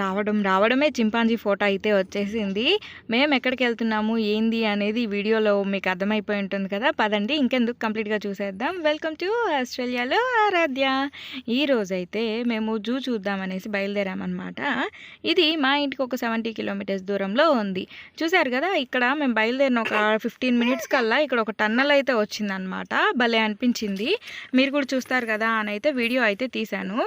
రావడం రావడమే chimpanzee photo అయితే వచ్చేసింది. మేము ఎక్కడికి వెళ్తున్నాము ఏంది అనేది వీడియోలో మీకు అర్థమైపోయి ఉంటుంది కదా. పదండి ఇంకెందుకు కంప్లీట్గా చూసేద్దాం. వెల్కమ్ టు ఆస్ట్రేలియాలో ఆరాధ్య. ఈ రోజైతే మేము జూ చూద్దామనేసి బయలుదేరామన్నమాట. ఇది మా ఇంటికి ఒక సెవెంటీ కిలోమీటర్స్ దూరంలో ఉంది. చూసారు కదా ఇక్కడ మేము బయలుదేరిన ఒక ఫిఫ్టీన్ మినిట్స్ కల్లా ఇక్కడ ఒక టన్నల్ అయితే వచ్చిందనమాట భలే అనిపించింది. మీరు కూడా చూస్తారు కదా అని అయితే వీడియో అయితే తీశాను.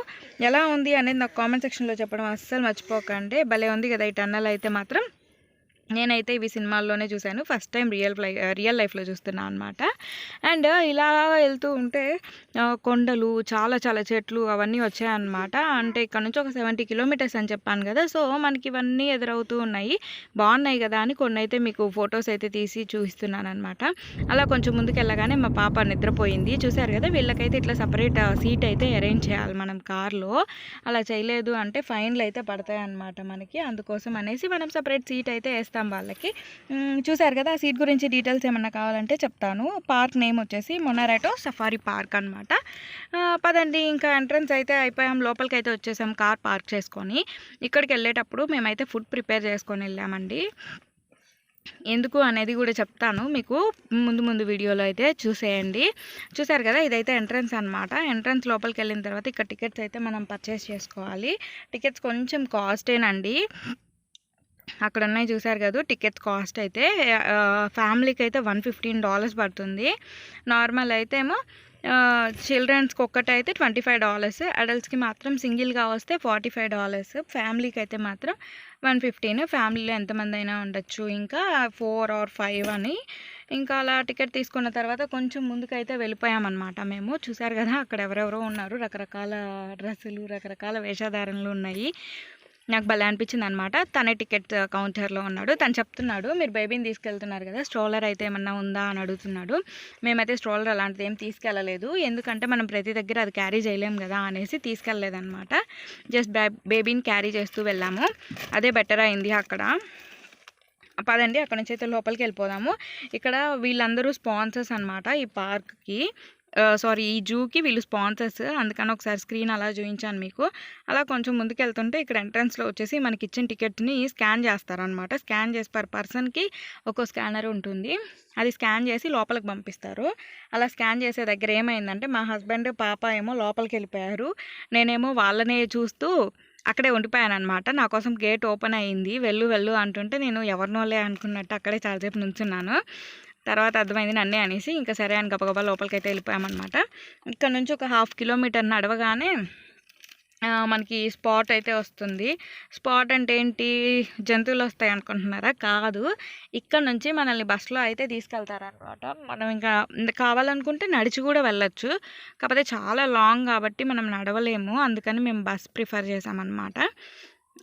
ఎలా ఉంది అనేది నాకు కామెంట్ సెక్షన్లో చెప్పడం అస్సలు మర్చిపోకండి. భలే ఉంది కదా ఈ టన్నెల్ అయితే మాత్రం. నేనైతే ఇవి సినిమాల్లోనే చూశాను. First time really real లైఫ్లో చూస్తున్నాను అనమాట అండ్ ఇలా వెళ్తూ ఉంటే కొండలు చాలా చాలా చెట్లు అవన్నీ వచ్చాయన్నమాట. అంటే ఇక్కడ నుంచి ఒక సెవెంటీ కిలోమీటర్స్ అని చెప్పాను కదా. సో మనకి ఇవన్నీ ఎదురవుతూ ఉన్నాయి. బాగున్నాయి కదా అని కొన్ని అయితే మీకు ఫొటోస్ అయితే తీసి చూపిస్తున్నాను అనమాట అలా కొంచెం ముందుకు వెళ్ళగానే మా పాప నిద్రపోయింది. చూశారు కదా వీళ్ళకైతే ఇట్లా సపరేట్ సీట్ అయితే అరేంజ్ చేయాలి మనం కార్లో. అలా చేయలేదు అంటే ఫైన్లు అయితే పడతాయి అనమాట మనకి. అందుకోసం అనేసి మనం సపరేట్ సీట్ అయితే వేస్తాం. ఇస్తాం వాళ్ళకి. చూసారు కదా ఆ సీట్ గురించి డీటెయిల్స్ ఏమన్నా కావాలంటే చెప్తాను. పార్క్ నేమ్ వచ్చేసి మొనారాటో సఫారీ పార్క్ అనమాట పదండి ఇంకా ఎంట్రన్స్ అయితే అయిపోయాం. లోపలికి అయితే వచ్చేసాం కార్ పార్క్ చేసుకొని. ఇక్కడికి వెళ్ళేటప్పుడు మేమైతే ఫుడ్ ప్రిపేర్ చేసుకొని వెళ్ళామండి. ఎందుకు అనేది కూడా చెప్తాను. మీకు ముందు ముందు వీడియోలో అయితే చూసేయండి. చూసారు కదా ఇదైతే ఎంట్రన్స్ అనమాట ఎంట్రన్స్ లోపలికి వెళ్ళిన తర్వాత ఇక్కడ టికెట్స్ అయితే మనం పర్చేస్ చేసుకోవాలి. టికెట్స్ కొంచెం కాస్టేనండి. అక్కడ ఉన్నాయి చూసారు కదా టికెట్స్ కాస్ట్ అయితే ఫ్యామిలీకి అయితే వన్ ఫిఫ్టీన్ డాలర్స్ పడుతుంది. నార్మల్ అయితే ఏమో చిల్డ్రన్స్కి ఒక్కటైతే ట్వంటీ ఫైవ్ డాలర్స్ అడల్ట్స్కి మాత్రం సింగిల్గా వస్తే ఫార్టీ ఫైవ్ డాలర్స్ ఫ్యామిలీకి అయితే మాత్రం వన్ ఫిఫ్టీన్ ఫ్యామిలీలో ఎంతమంది అయినా ఉండొచ్చు. ఇంకా ఫోర్ ఆర్ ఫైవ్ అని ఇంకా అలా టికెట్ తీసుకున్న తర్వాత కొంచెం ముందుకైతే వెళ్ళిపోయామన్నమాట మేము. చూసారు కదా అక్కడ ఎవరెవరో ఉన్నారు రకరకాల డ్రెస్సులు రకరకాల వేషధారణలు ఉన్నాయి. నాకు భలే అనిపించింది అనమాట తనే టికెట్ కౌంటర్లో ఉన్నాడు. తను చెప్తున్నాడు మీరు బేబీని తీసుకెళ్తున్నారు కదా స్ట్రోలర్ అయితే ఏమన్నా ఉందా? అని అడుగుతున్నాడు. మేమైతే స్ట్రోలర్ అలాంటిది ఏం తీసుకెళ్ళలేదు. ఎందుకంటే మనం ప్రతి దగ్గర అది క్యారీ చేయలేం కదా అనేసి తీసుకెళ్ళలేదన్నమాట. జస్ట్ బేబీని క్యారీ చేస్తూ వెళ్ళాము. అదే బెటర్ అయింది అక్కడ. పదండి అక్కడ నుంచి అయితే లోపలికి వెళ్ళిపోదాము. ఇక్కడ వీళ్ళందరూ స్పాన్సర్స్ అనమాట ఈ పార్క్కి. సారీ ఈ జూకి వీళ్ళు స్పాన్సర్స్ అందుకని ఒకసారి స్క్రీన్ అలా చూపించాను మీకు. అలా కొంచెం ముందుకు వెళ్తుంటే ఇక్కడ ఎంట్రన్స్లో వచ్చేసి మనకి ఇచ్చిన టికెట్ని స్కాన్ చేస్తారనమాట స్కాన్ చేసి పర్ పర్సన్కి ఒక్కో స్కానర్ ఉంటుంది. అది స్కాన్ చేసి లోపలికి పంపిస్తారు. అలా స్కాన్ చేసే దగ్గర ఏమైందంటే మా హస్బెండ్ పాప ఏమో లోపలికి వెళ్ళిపోయారు నేనేమో వాళ్ళనే చూస్తూ అక్కడే ఉండిపోయాను అనమాట నా కోసం గేట్ ఓపెన్ అయ్యింది వెళ్ళు వెళ్ళు అంటుంటే నేను ఎవరినోలే అనుకున్నట్టు అక్కడే చాలాసేపు నుంచున్నాను. తర్వాత అర్థమైంది నన్నే అనేసి ఇంకా సరే అని గబగబా లోపలికైతే వెళ్ళిపోయామన్నమాట. ఇక్కడ నుంచి ఒక హాఫ్ కిలోమీటర్ నడవగానే మనకి స్పాట్ అయితే వస్తుంది. స్పాట్ అంటే ఏంటి? జంతువులు వస్తాయి అనుకుంటున్నారా? కాదు. ఇక్కడ నుంచి మనల్ని బస్సులో అయితే తీసుకెళ్తారనమాట మనం ఇంకా కావాలనుకుంటే నడిచి కూడా వెళ్ళొచ్చు. కాకపోతే చాలా లాంగ్ కాబట్టి మనం నడవలేము. అందుకని మేము బస్ ప్రిఫర్ చేసామన్నమాట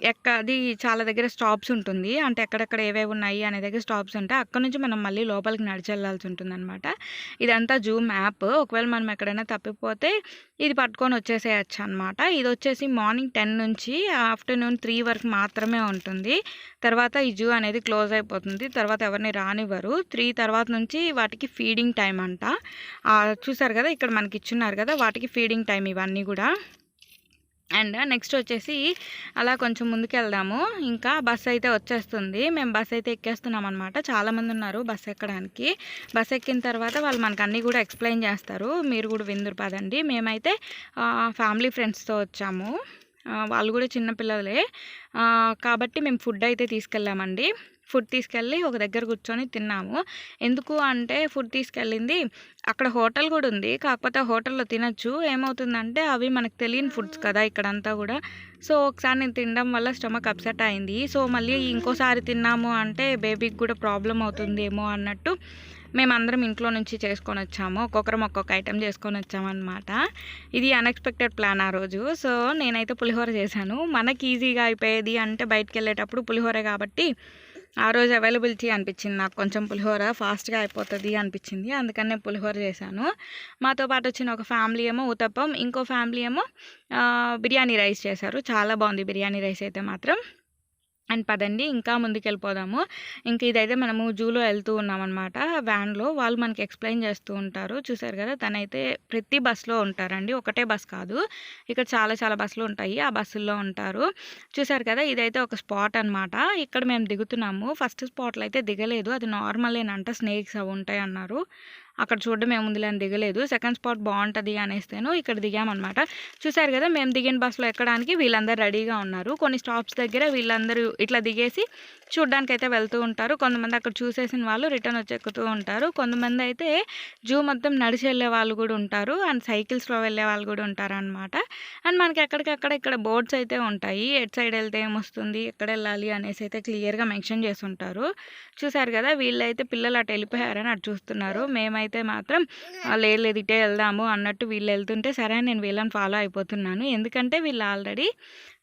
ఎక్క అది చాలా దగ్గర స్టాప్స్ ఉంటుంది. అంటే ఎక్కడెక్కడ ఏవేవి ఉన్నాయి అనే దగ్గర స్టాప్స్ ఉంటాయి. అక్కడ నుంచి మనం మళ్ళీ లోపలికి నడిచి వెళ్ళాల్సి ఉంటుంది అనమాట ఇదంతా జూ మ్యాప్. ఒకవేళ మనం ఎక్కడైనా తప్పిపోతే ఇది పట్టుకొని వచ్చేసేయచ్చు అనమాట ఇది వచ్చేసి మార్నింగ్ టెన్ నుంచి ఆఫ్టర్నూన్ త్రీ వరకు మాత్రమే ఉంటుంది. తర్వాత ఈ జూ అనేది క్లోజ్ అయిపోతుంది. తర్వాత ఎవరిని రానివ్వరు. త్రీ తర్వాత నుంచి వాటికి ఫీడింగ్ టైం అంట. చూసారు కదా? ఇక్కడ మనకి ఇచ్చున్నారు కదా? వాటికి ఫీడింగ్ టైం ఇవన్నీ కూడా. అండ్ నెక్స్ట్ వచ్చేసి అలా కొంచెం ముందుకు వెళ్దాము ఇంకా బస్ అయితే వచ్చేస్తుంది. మేము బస్ అయితే ఎక్కేస్తున్నాం అనమాట చాలామంది ఉన్నారు బస్ ఎక్కడానికి. బస్ ఎక్కిన తర్వాత వాళ్ళు మనకు అన్నీ కూడా ఎక్స్ప్లెయిన్ చేస్తారు. మీరు కూడా విందురు పదండి. మేమైతే ఫ్యామిలీ ఫ్రెండ్స్తో వచ్చాము. వాళ్ళు కూడా చిన్నపిల్లలే కాబట్టి మేము ఫుడ్ అయితే తీసుకెళ్ళామండి. ఫుడ్ తీసుకెళ్ళి ఒక దగ్గర కూర్చొని తిన్నాము. ఎందుకు అంటే ఫుడ్ తీసుకెళ్ళింది అక్కడ హోటల్ కూడా ఉంది. కాకపోతే హోటల్లో తినచ్చు. ఏమవుతుందంటే అవి మనకు తెలియని ఫుడ్స్ కదా ఇక్కడంతా కూడా. సో ఒకసారి నేను తినడం వల్ల స్టమక్ అప్సెట్ అయింది. సో మళ్ళీ ఇంకోసారి తిన్నాము అంటే బేబీకి కూడా ప్రాబ్లం అవుతుందేమో అన్నట్టు మేమందరం ఇంట్లో నుంచి చేసుకొని వచ్చాము. ఒక్కొక్కరం ఒక్కొక్క ఐటెం చేసుకొని వచ్చామన్నమాట. ఇది అన్ఎక్స్పెక్టెడ్ ప్లాన్ ఆ రోజు. సో నేనైతే పులిహోర చేశాను. మనకి ఈజీగా అయిపోయేది అంటే బయటకు వెళ్ళేటప్పుడు పులిహోర కాబట్టి ఆ రోజు అవైలబిలిటీ అనిపించింది నాకు. కొంచెం పులిహోర ఫాస్ట్గా అయిపోతుంది అనిపించింది. అందుకని నేను పులిహోర చేశాను. మాతో పాటు వచ్చిన ఒక ఫ్యామిలీ ఏమో ఉతప్పం ఇంకో ఫ్యామిలీ ఏమో బిర్యానీ రైస్ చేశారు. చాలా బాగుంది బిర్యానీ రైస్ అయితే మాత్రం. అండ్ పదండి ఇంకా ముందుకెళ్ళిపోదాము. ఇంక ఇదైతే మనము జూలో వెళ్తూ ఉన్నామన్నమాట వ్యాన్లో వాళ్ళు మనకి ఎక్స్ప్లెయిన్ చేస్తూ ఉంటారు. చూసారు కదా తనైతే ప్రతి బస్సులో ఉంటారండి. ఒకటే బస్ కాదు. ఇక్కడ చాలా చాలా బస్సులు ఉంటాయి. ఆ బస్సుల్లో ఉంటారు. చూసారు కదా ఇదైతే ఒక స్పాట్ అనమాట. ఇక్కడ మేము దిగుతున్నాము. ఫస్ట్ స్పాట్లో అయితే దిగలేదు. అది నార్మల్ ఏనంట స్నేక్స్ అవి ఉంటాయి అన్నారు అక్కడ చూడడం ఏముందిలే అని దిగలేదు. సెకండ్ స్పాట్ బాగుంటుంది అనేస్తేను ఇక్కడ దిగామన్నమాట. చూసారు కదా మేము దిగిన బస్సులో ఎక్కడానికి వీళ్ళందరూ రెడీగా ఉన్నారు. కొన్ని స్టాప్స్ దగ్గర వీళ్ళందరూ ఇట్లా దిగేసి చూడ్డానికి అయితే వెళ్తూ ఉంటారు. కొంతమంది అక్కడ చూసేసిన వాళ్ళు రిటర్న్ వచ్చి ఎక్కుతూ ఉంటారు. కొంతమంది అయితే జూ మొత్తం నడిచి వెళ్ళే వాళ్ళు కూడా ఉంటారు. అండ్ సైకిల్స్లో వెళ్ళే వాళ్ళు కూడా ఉంటారు అనమాట అండ్ మనకి ఎక్కడికక్కడ ఇక్కడ బోర్డ్స్ అయితే ఉంటాయి. ఎట్ సైడ్ వెళ్తే ఏమొస్తుంది ఎక్కడ వెళ్ళాలి అనేసి అయితే క్లియర్గా మెన్షన్ చేసి ఉంటారు. చూసారు కదా వీళ్ళైతే పిల్లలు అటు వెళ్ళిపోయారని అటు చూస్తున్నారు. మేమైతే అయితే మాత్రం లేదు లేదు ఇటే వెళ్దాము అన్నట్టు వీళ్ళు వెళ్తుంటే సరే అని నేను వీళ్ళని ఫాలో అయిపోతున్నాను. ఎందుకంటే వీళ్ళు ఆల్రెడీ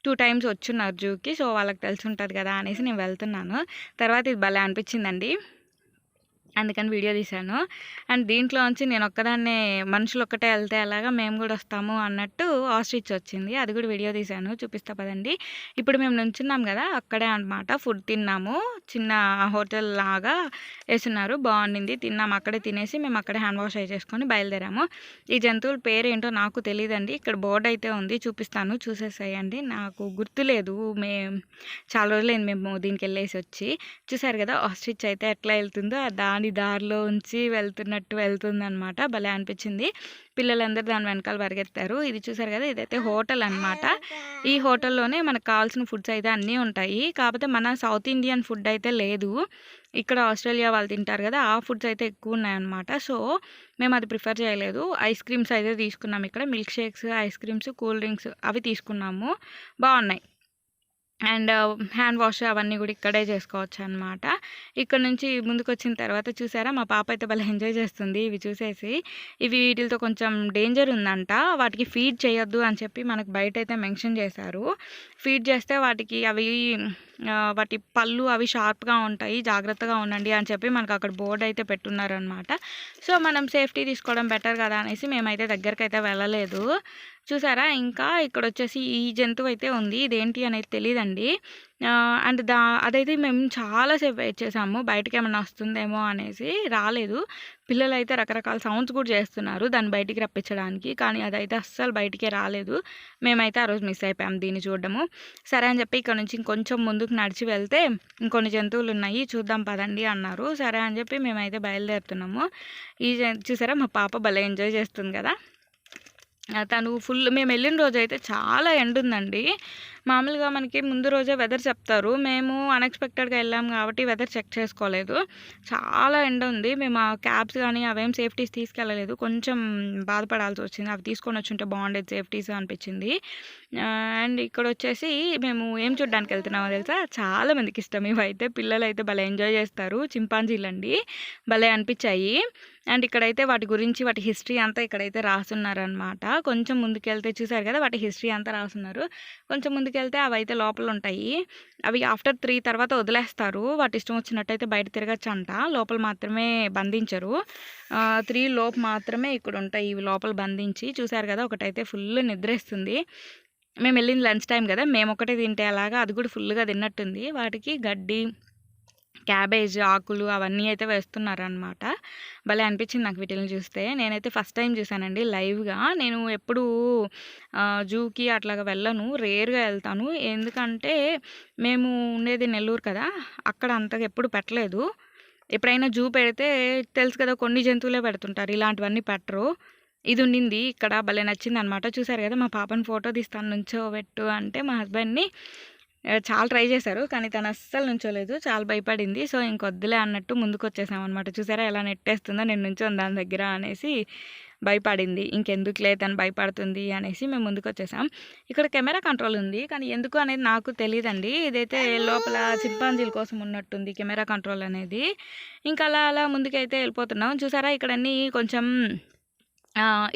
టూ టైమ్స్ వచ్చున్నారు జూకి సో వాళ్ళకి తెలిసి ఉంటుంది కదా అనేసి నేను వెళ్తున్నాను. తర్వాత ఇది భలే అనిపించిందండి. అందుకని వీడియో తీశాను. అండ్ దీంట్లోంచి నేను ఒక్కదాన్నే మనుషులు ఒక్కటే వెళ్తే అలాగా మేము కూడా వస్తాము అన్నట్టు ఆస్ట్రిచ్ వచ్చింది. అది కూడా వీడియో తీశాను. చూపిస్తా పదండి. ఇప్పుడు మేము నుంచున్నాం కదా అక్కడే అనమాట ఫుడ్ తిన్నాము. చిన్న హోటల్ లాగా వేసున్నారు బాగుండింది. తిన్నాము అక్కడే తినేసి మేము అక్కడే హ్యాండ్ వాష్ అయి చేసుకొని బయలుదేరాము. ఈ జంతువుల పేరు ఏంటో నాకు తెలియదండి ఇక్కడ బోర్డు అయితే ఉంది. చూపిస్తాను. చూసేసేయండి. నాకు గుర్తులేదు మే చాలా రోజులైంది మేము దీనికి వెళ్ళేసి వచ్చి. చూసారు కదా ఆస్ట్రిచ్ అయితే ఎట్లా వెళ్తుందో దాని దాని దారిలో ఉంచి వెళ్తున్నట్టు వెళ్తుంది అనమాట భలే అనిపించింది. పిల్లలందరూ దాని వెనకాల పరిగెత్తారు. ఇది చూసారు కదా ఇదైతే హోటల్ అన్నమాట. ఈ హోటల్లోనే మనకు కావాల్సిన ఫుడ్స్ అయితే అన్నీ ఉంటాయి. కాకపోతే మన సౌత్ ఇండియన్ ఫుడ్ అయితే లేదు. ఇక్కడ ఆస్ట్రేలియా వాళ్ళు తింటారు కదా ఆ ఫుడ్స్ అయితే ఎక్కువ ఉన్నాయన్నమాట. సో మేము అది ప్రిఫర్ చేయలేదు. ఐస్ క్రీమ్స్ అయితే తీసుకున్నాం ఇక్కడ. Milk shakes ice creams cool drinks అవి తీసుకున్నాము. బాగున్నాయి. అండ్ హ్యాండ్ వాష్ అవన్నీ కూడా ఇక్కడే చేసుకోవచ్చు అనమాట ఇక్కడ నుంచి ముందుకు వచ్చిన తర్వాత చూసారా మా పాప అయితే భలే ఎంజాయ్ చేస్తుంది. ఇవి చూసేసి ఇవి వీటితో కొంచెం డేంజర్ ఉందంట. వాటికి ఫీడ్ చేయొద్దు అని చెప్పి మనకు బయట అయితే మెన్షన్ చేశారు. ఫీడ్ చేస్తే వాటికి అవి వాటి పళ్ళు అవి షార్ప్గా ఉంటాయి. జాగ్రత్తగా ఉండండి అని చెప్పి మనకు అక్కడ బోర్డు అయితే పెట్టున్నారనమాట సో మనం సేఫ్టీ తీసుకోవడం బెటర్ కదా అనేసి మేమైతే దగ్గరికి అయితే వెళ్ళలేదు. చూసారా? ఇంకా ఇక్కడ వచ్చేసి ఈ జంతువు అయితే ఉంది. ఇదేంటి అనేది తెలియదండి అండ్ దా అదైతే మేము చాలాసేపు వెయిట్ చేసాము. బయటకి ఏమైనా వస్తుందేమో అనేసి రాలేదు. పిల్లలు అయితే రకరకాల సౌండ్స్ కూడా చేస్తున్నారు. దాన్ని బయటికి రప్పించడానికి. కానీ అదైతే అస్సలు బయటికే రాలేదు. మేమైతే ఆ రోజు మిస్ అయిపోయాం దీన్ని చూడడము. సరే అని చెప్పి ఇక్కడ నుంచి ఇంకొంచెం ముందుకు నడిచి వెళ్తే ఇంకొన్ని జంతువులు ఉన్నాయి చూద్దాం పదండి అన్నారు. సరే అని చెప్పి మేమైతే బయలుదేరుతున్నాము. ఈ చూసారా? మా పాప భలే ఎంజాయ్ చేస్తుంది కదా? తను ఫుల్ మేము వెళ్ళిన రోజు అయితే చాలా ఎండ ఉందండి మామూలుగా మనకి ముందు రోజే వెదర్ చెప్తారు. మేము అన్ఎక్స్పెక్టెడ్గా వెళ్ళాం కాబట్టి వెదర్ చెక్ చేసుకోలేదు. చాలా ఎండ ఉంది మేము ఆ క్యాబ్స్ కానీ అవేం సేఫ్టీస్ తీసుకెళ్ళలేదు. కొంచెం బాధపడాల్సి వచ్చింది. అవి తీసుకొని వచ్చి ఉంటే బాగుండేది సేఫ్టీస్ అనిపించింది. అండ్ ఇక్కడ వచ్చేసి మేము ఏం చూడడానికి వెళ్తున్నామో తెలుసా? చాలా మందికి ఇష్టం ఇవైతే. పిల్లలు అయితే భలే ఎంజాయ్ చేస్తారు. చింపాంజీలండి. భలే అనిపించాయి. అండ్ ఇక్కడైతే వాటి గురించి వాటి హిస్టరీ అంతా ఇక్కడైతే రాసున్నారనమాట కొంచెం ముందుకెళ్తే చూసారు కదా వాటి హిస్టరీ అంతా రాసున్నారు కొంచెం ముందుకెళ్తే అవి అయితే లోపల ఉంటాయి అవి ఆఫ్టర్ త్రీ తర్వాత వదిలేస్తారు. వాటి ఇష్టం వచ్చినట్టయితే బయట తిరగచ్చు అంట లోపల మాత్రమే బంధించరు. త్రీ లోపు మాత్రమే ఇక్కడ ఉంటాయి ఇవి లోపల బంధించి చూసారు కదా ఒకటైతే ఫుల్ నిద్రేస్తుంది. మేము వెళ్ళింది లంచ్ టైం కదా మేము ఒకటే తింటే అలాగా అది కూడా ఫుల్గా తిన్నట్టుంది. వాటికి గడ్డి క్యాబేజ్ ఆకులు అవన్నీ అయితే వేస్తున్నారనమాట భలే అనిపించింది నాకు వీటిని చూస్తే. నేనైతే ఫస్ట్ టైం చూసానండి లైవ్గా. నేను ఎప్పుడు జూకి అట్లాగా వెళ్ళను రేర్గా వెళ్తాను. ఎందుకంటే మేము ఉండేది నెల్లూరు కదా అక్కడ అంతగా ఎప్పుడు పెట్టలేదు. ఎప్పుడైనా జూ పెడితే తెలుసు కదా కొన్ని జంతువులే పెడుతుంటారు ఇలాంటివన్నీ పెట్టరు. ఇది ఉండింది ఇక్కడ భలే నచ్చింది అనమాట చూసారు కదా మా పాపని ఫోటో తీస్తాను నుంచో పెట్టు అంటే మా హస్బెండ్ని చాలా ట్రై చేశారు కానీ తను అస్సలు నుంచోలేదు. చాలా భయపడింది. సో ఇంకొద్దులే అన్నట్టు ముందుకు వచ్చేసామన్నమాట చూసారా ఎలా నెట్టేస్తుందో నేను నుంచోను దాని దగ్గర అనేసి భయపడింది. ఇంకెందుకులే తను భయపడుతుంది అనేసి మేము ముందుకు వచ్చేసాం ఇక్కడ కెమెరా కంట్రోల్ ఉంది కానీ ఎందుకు అనేది నాకు తెలియదండి ఇదైతే లోపల చింపాంజీల కోసం ఉన్నట్టుంది కెమెరా కంట్రోల్ అనేది. ఇంకా అలా అలా ముందుకైతే వెళ్ళిపోతున్నాం. చూసారా ఇక్కడ అన్నీ కొంచెం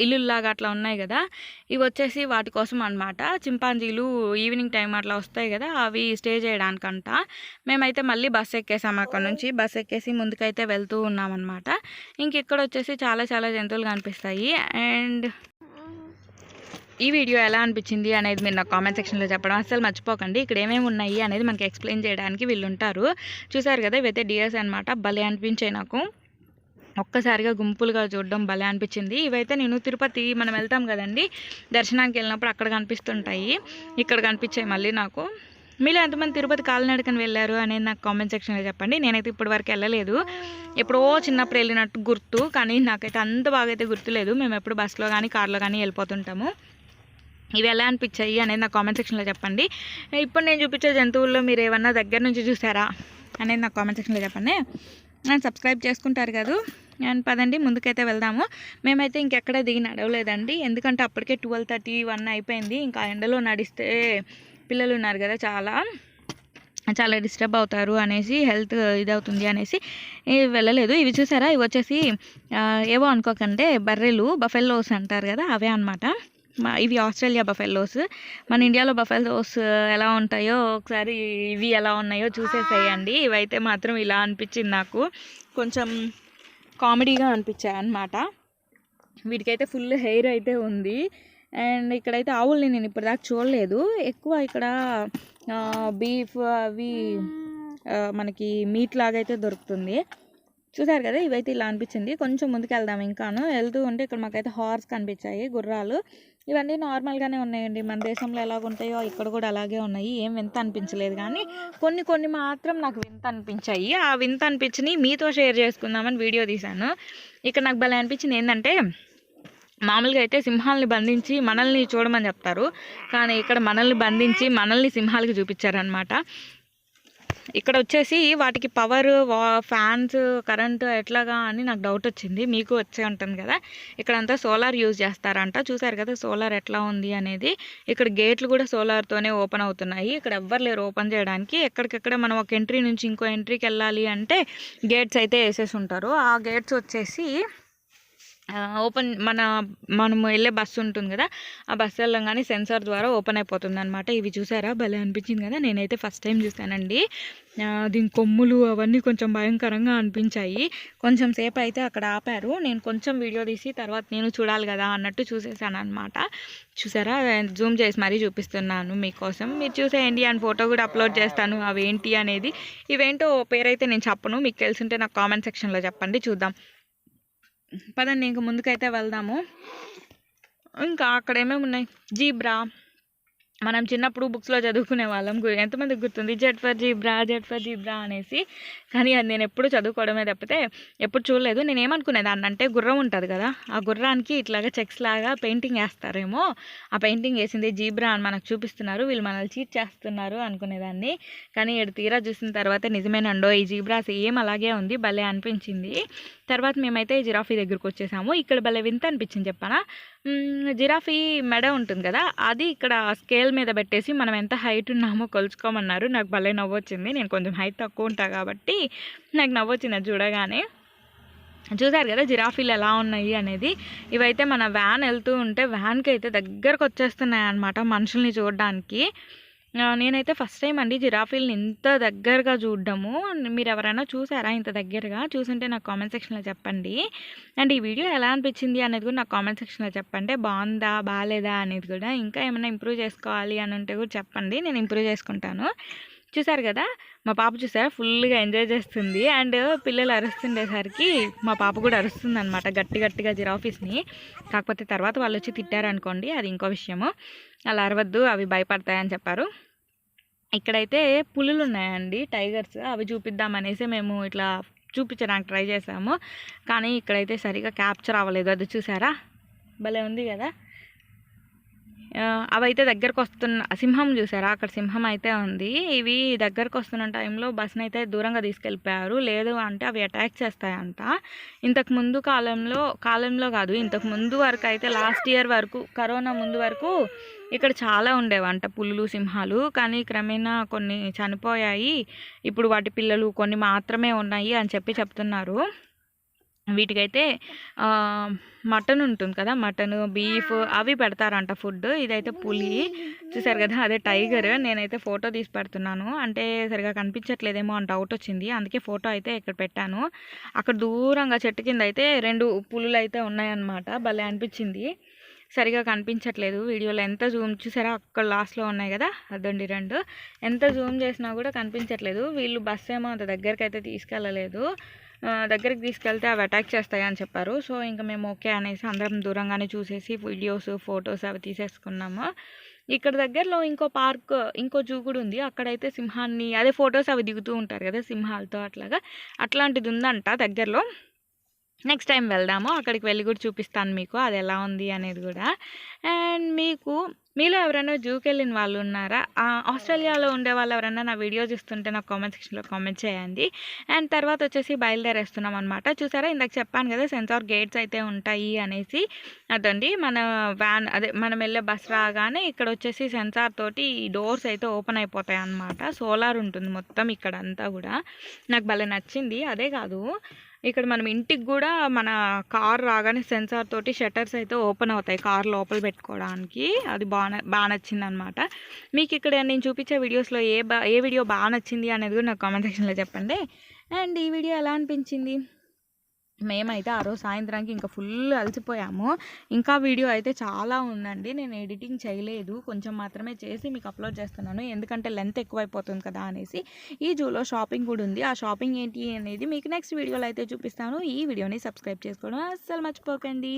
ఇల్లుల్లాగా అట్లా ఉన్నాయి కదా. ఇవి వచ్చేసి వాటి కోసం అనమాట చింపాంజీలు ఈవినింగ్ టైం అట్లా వస్తాయి కదా అవి స్టే చేయడానికంట. మేమైతే మళ్ళీ బస్ ఎక్కేసాం అక్కడ నుంచి. బస్ ఎక్కేసి ముందుకైతే వెళ్తూ ఉన్నామన్నమాట ఇంక ఇక్కడ వచ్చేసి చాలా చాలా జంతువులు కనిపిస్తాయి. అండ్ ఈ వీడియో ఎలా అనిపించింది అనేది మీరు నాకు కామెంట్ సెక్షన్లో చెప్పడం అసలు మర్చిపోకండి. ఇక్కడ ఏమేమి ఉన్నాయి అనేది మనకి ఎక్స్ప్లెయిన్ చేయడానికి వీళ్ళు ఉంటారు చూసారు కదా ఇవైతే డిఎస్ అనమాట భలే అనిపించాయి నాకు. ఒక్కసారిగా గుంపులుగా చూడడం భలే అనిపించింది. ఇవైతే నేను తిరుపతి మనం వెళ్తాం కదండి. దర్శనానికి వెళ్ళినప్పుడు అక్కడ కనిపిస్తుంటాయి. ఇక్కడ కనిపించాయి మళ్ళీ నాకు. మీలో ఎంతమంది తిరుపతి కాలినడకని వెళ్ళారు అనేది నాకు కామెంట్ సెక్షన్లో చెప్పండి. నేనైతే ఇప్పటి వరకు వెళ్ళలేదు. ఎప్పుడో చిన్నప్పుడు వెళ్ళినట్టు గుర్తు కానీ నాకైతే అంత బాగా అయితే గుర్తులేదు. మేము ఎప్పుడు బస్సులో కానీ కార్లో కానీ వెళ్ళిపోతుంటాము. ఇవి ఎలా అనిపించాయి అనేది నాకు కామెంట్ సెక్షన్లో చెప్పండి. ఇప్పుడు నేను చూపించే జంతువుల్లో మీరు ఏమన్నా దగ్గర నుంచి చూసారా అనేది నాకు కామెంట్ సెక్షన్లో చెప్పండి. అండ్ సబ్స్క్రైబ్ చేసుకుంటారు కదా. అండ్ పదండి ముందుకైతే వెళ్దాము. మేమైతే ఇంకెక్కడ దిగి నడవలేదండి. ఎందుకంటే అప్పటికే ట్వెల్వ్ థర్టీ వన్ అయిపోయింది. ఇంకా ఎండలో నడిస్తే పిల్లలు ఉన్నారు కదా చాలా. చాలా డిస్టర్బ్ అవుతారు అనేసి హెల్త్ ఇదవుతుంది అనేసి వెళ్ళలేదు. ఇవి చూసారా? ఇవి వచ్చేసి ఏవో అనుకోకంటే బర్రెలు బఫెల్లోస్ అంటారు కదా అవే అనమాట ఇవి ఆస్ట్రేలియా బఫెల్లోస్ మన ఇండియాలో బఫెల్లోస్ ఎలా ఉంటాయో ఒకసారి ఇవి ఎలా ఉన్నాయో చూసేసేయండి. ఇవైతే మాత్రం ఇలా అనిపించింది నాకు. కొంచెం కామెడీగా అనిపించాయి అన్నమాట వీటికైతే ఫుల్ హెయిర్ అయితే ఉంది. అండ్ ఇక్కడైతే ఆవుల్ని నేను ఇప్పటిదాకా చూడలేదు. ఎక్కువ ఇక్కడ బీఫ్ అవి మనకి మీట్ లాగా అయితే దొరుకుతుంది. చూసారు కదా ఇవైతే ఇలా అనిపించింది. కొంచెం ముందుకు వెళ్దాం ఇంకాను. వెళ్తూ ఉంటే ఇక్కడ మాకైతే హార్స్ కనిపించాయి గుర్రాలు. ఇవన్నీ నార్మల్గానే ఉన్నాయండి. మన దేశంలో ఎలాగ ఉంటాయో ఇక్కడ కూడా అలాగే ఉన్నాయి. ఏం వింత అనిపించలేదు కానీ కొన్ని కొన్ని మాత్రం నాకు వింత అనిపించాయి. ఆ వింత అనిపించినవి మీతో షేర్ చేసుకుందామని వీడియో తీశాను. ఇక్కడ నాకు భలే అనిపించింది ఏంటంటే మామూలుగా అయితే సింహాలని బంధించి మనల్ని చూడమని చెప్తారు. కానీ ఇక్కడ మనల్ని బంధించి మనల్ని సింహాలకి చూపించారనమాట ఇక్కడ వచ్చేసి వాటికి పవర్ ఫ్యాన్స్ కరెంటు ఎట్లాగా అని నాకు డౌట్ వచ్చింది. మీకు వచ్చే ఉంటుంది కదా. ఇక్కడంతా సోలార్ యూజ్ చేస్తారంట. చూసారు కదా సోలార్ ఎట్లా ఉంది అనేది. ఇక్కడ గేట్లు కూడా సోలార్తోనే ఓపెన్ అవుతున్నాయి. ఇక్కడ ఎవ్వరు లేరు ఓపెన్ చేయడానికి. ఎక్కడికెక్కడ మనం ఒక ఎంట్రీ నుంచి ఇంకో ఎంట్రీకి వెళ్ళాలి అంటే గేట్స్ అయితే వేసేసి ఉంటారు. ఆ గేట్స్ వచ్చేసి ఓపెన్ మన మనం వెళ్ళే బస్సు ఉంటుంది కదా ఆ బస్సు వెళ్ళంగానే సెన్సార్ ద్వారా ఓపెన్ అయిపోతుంది అనమాట ఇవి చూసారా? భలే అనిపించింది కదా. నేనైతే ఫస్ట్ టైం చూసానండి. దీని కొమ్ములు అవన్నీ కొంచెం భయంకరంగా అనిపించాయి. కొంచెం సేపు అయితే అక్కడ ఆపారు. నేను కొంచెం వీడియో తీసి తర్వాత నేను చూడాలి కదా అన్నట్టు చూసేసాను అనమాట చూసారా? జూమ్ చేసి మరీ చూపిస్తున్నాను మీకోసం. మీరు చూసేయండి. అండ్ ఫోటో కూడా అప్లోడ్ చేస్తాను. అవేంటి అనేది. ఇవేంటో పేరైతే నేను చెప్పను. మీకు తెలిసింటే నాకు కామెంట్ సెక్షన్లో చెప్పండి. చూద్దాం. పదండి ఇంక ముందుకైతే వెళ్దాము. ఇంకా అక్కడ ఏమేమి ఉన్నాయి? జీబ్రా. మనం చిన్నప్పుడు బుక్స్లో చదువుకునే వాళ్ళం. ఎంతమందికి గుర్తుంది? Z for zebra Z for zebra అనేసి. కానీ అది నేను ఎప్పుడు చదువుకోవడమే తప్పితే ఎప్పుడు చూడలేదు. నేను ఏమనుకునేదాన్ని అంటే గుర్రం ఉంటుంది కదా ఆ గుర్రానికి ఇట్లాగా చెక్స్ లాగా పెయింటింగ్ వేస్తారేమో ఆ పెయింటింగ్ వేసింది జీబ్రా అని మనకు చూపిస్తున్నారు వీళ్ళు మనల్ని చీట్ చేస్తున్నారు అనుకునేదాన్ని కానీ ఇక్కడ తీరా చూసిన తర్వాత నిజమేనండో ఈ జీబ్రా సేమ్ అలాగే ఉంది భలే అనిపించింది. తర్వాత మేమైతే జిరాఫీ దగ్గరికి వచ్చేసాము. ఇక్కడ భలే వింత అనిపించింది చెప్పనా? జిరాఫీ మెడ ఉంటుంది కదా అది ఇక్కడ స్కేల్ మీద పెట్టేసి మనం ఎంత హైట్ ఉన్నామో కొలుచుకోమన్నారు. నాకు భలే నవ్వొచ్చింది. నేను కొంచెం హైట్ తక్కువ ఉంటా కాబట్టి నాకు నవ్వొచ్చింది చూడగానే. చూసారు కదా జిరాఫీలు ఎలా ఉన్నాయి అనేది. ఇవైతే మన వ్యాన్ వెళ్తూ ఉంటే వ్యాన్కి అయితే దగ్గరకు వచ్చేస్తున్నాయి అనమాట మనుషుల్ని చూడడానికి. నేనైతే ఫస్ట్ టైం అండి జిరాఫీల్ని ఇంత దగ్గరగా చూడడము. మీరు ఎవరైనా చూసారా ఇంత దగ్గరగా? చూసుంటే నాకు కామెంట్ సెక్షన్లో చెప్పండి. అండ్ ఈ వీడియో ఎలా అనిపించింది అనేది కూడా నాకు కామెంట్ సెక్షన్లో చెప్పండి. బాగుందా? బాగాలేదా అనేది కూడా. ఇంకా ఏమైనా ఇంప్రూవ్ చేసుకోవాలి అని ఉంటే కూడా చెప్పండి. నేను ఇంప్రూవ్ చేసుకుంటాను. చూసారు కదా? మా పాప చూసారా? ఫుల్గా ఎంజాయ్ చేస్తుంది. అండ్ పిల్లలు అరుస్తుండేసరికి మా పాప కూడా అరుస్తుంది అనమాట గట్టి గట్టిగా జిరాఫీస్ని. కాకపోతే తర్వాత వాళ్ళు వచ్చి తిట్టారనుకోండి అది ఇంకో విషయము. అలా అరవద్దు అవి భయపడతాయని చెప్పారు. ఇక్కడైతే పులులు ఉన్నాయండి టైగర్స్. అవి చూపిద్దామనేసి మేము ఇట్లా చూపించడానికి ట్రై చేసాము. కానీ ఇక్కడైతే సరిగా క్యాప్చర్ అవ్వలేదు. అది చూసారా? భలే ఉంది కదా? అవైతే దగ్గరకు వస్తున్న సింహం చూసారా? అక్కడ సింహం అయితే ఉంది. ఇవి దగ్గరకు వస్తున్న టైంలో బస్ని అయితే దూరంగా తీసుకెళ్ళిపోయారు. లేదు అంటే అవి అటాక్ చేస్తాయంట. ఇంతకు ముందు కాలంలో కాలంలో కాదు ఇంతకు ముందు వరకు అయితే లాస్ట్ ఇయర్ వరకు కరోనా ముందు వరకు ఇక్కడ చాలా ఉండేవంట పులులు సింహాలు. కానీ క్రమేణా కొన్ని చనిపోయాయి. ఇప్పుడు వాటి పిల్లలు కొన్ని మాత్రమే ఉన్నాయి అని చెప్పి చెప్తున్నారు. వీటికైతే మటన్ ఉంటుంది కదా మటన్ బీఫ్ అవి పెడతారంట ఫుడ్. ఇదైతే పులి. చూసారు కదా అదే టైగర్. నేనైతే ఫోటో తీసి పెడుతున్నాను. అంటే సరిగా కనిపించట్లేదేమో అని డౌట్ వచ్చింది. అందుకే ఫోటో అయితే ఇక్కడ పెట్టాను. అక్కడ దూరంగా చెట్టు కింద అయితే రెండు పులులు అయితే ఉన్నాయన్నమాట. భలే అనిపించింది. సరిగా కనిపించట్లేదు. వీడియోలో ఎంత జూమ్ చూసారా? అక్కడ లాస్ట్లో ఉన్నాయి కదా అదండి రెండు. ఎంత జూమ్ చేసినా కూడా కనిపించట్లేదు. వీళ్ళు బస్ ఏమో అంత దగ్గరికి అయితే తీసుకెళ్ళలేదు. దగ్గరికి తీసుకెళ్తే అవి అటాక్ చేస్తాయి అని చెప్పారు. సో ఇంకా మేము ఓకే అనేసి అందరం దూరంగానే చూసేసి వీడియోస్ ఫొటోస్ అవి తీసేసుకున్నాము. ఇక్కడ దగ్గరలో ఇంకో పార్క్ ఇంకో జూ కూడా ఉంది. అక్కడైతే సింహాన్ని అదే ఫొటోస్ అవి దిగుతూ ఉంటారు కదా సింహాలతో అట్లాగా. అట్లాంటిది ఉందంట దగ్గరలో. నెక్స్ట్ టైం వెళ్దాము. అక్కడికి వెళ్ళి కూడా చూపిస్తాను మీకు అది ఎలా ఉంది అనేది కూడా. అండ్ మీకు మీలో ఎవరైనా జూకి వెళ్ళిన వాళ్ళు ఉన్నారా ఆస్ట్రేలియాలో ఉండే వాళ్ళు ఎవరైనా నా వీడియో చూస్తుంటే నాకు కామెంట్ సెక్షన్లో కామెంట్ చేయండి. అండ్ తర్వాత వచ్చేసి బయలుదేరేస్తున్నాం అనమాట చూసారా? ఇందాక చెప్పాను కదా సెన్సార్ గేట్స్ అయితే ఉంటాయి అనేసి. అదండి మన వ్యాన్ అదే మనం వెళ్ళే బస్ రాగానే ఇక్కడ వచ్చేసి సెన్సార్ తోటి డోర్స్ అయితే ఓపెన్ అయిపోతాయి అన్నమాట సోలార్ ఉంటుంది మొత్తం ఇక్కడ అంతా కూడా. నాకు భలే నచ్చింది. అదే కాదు ఇక్కడ మనం ఇంటికి కూడా మన కార్ రాగానే సెన్సార్ తోటి షట్టర్స్ అయితే ఓపెన్ అవుతాయి కార్ లోపల పెట్టుకోవడానికి. అది బాగా బాగా నచ్చిందనమాట. మీకు ఇక్కడ నేను చూపించే వీడియోస్లో ఏ బా ఏ వీడియో బాగా నచ్చింది అనేది కూడా నాకు కామెంట్ సెక్షన్లో చెప్పండి. అండ్ ఈ వీడియో ఎలా అనిపించింది? మేమైతే ఆ రోజు సాయంత్రానికి ఇంకా ఫుల్ అలసిపోయాము. ఇంకా వీడియో అయితే చాలా ఉందండి. నేను ఎడిటింగ్ చేయలేదు. కొంచెం మాత్రమే చేసి మీకు అప్లోడ్ చేస్తున్నాను. ఎందుకంటే లెంత్ ఎక్కువైపోతుంది కదా అనేసి ఈ జూలో షాపింగ్ కూడా ఉంది. ఆ షాపింగ్ ఏంటి అనేది మీకు నెక్స్ట్ వీడియోలో అయితే చూపిస్తాను. ఈ వీడియోని సబ్స్క్రైబ్ చేసుకోవడం అస్సలు మర్చిపోకండి.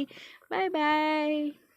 Bye bye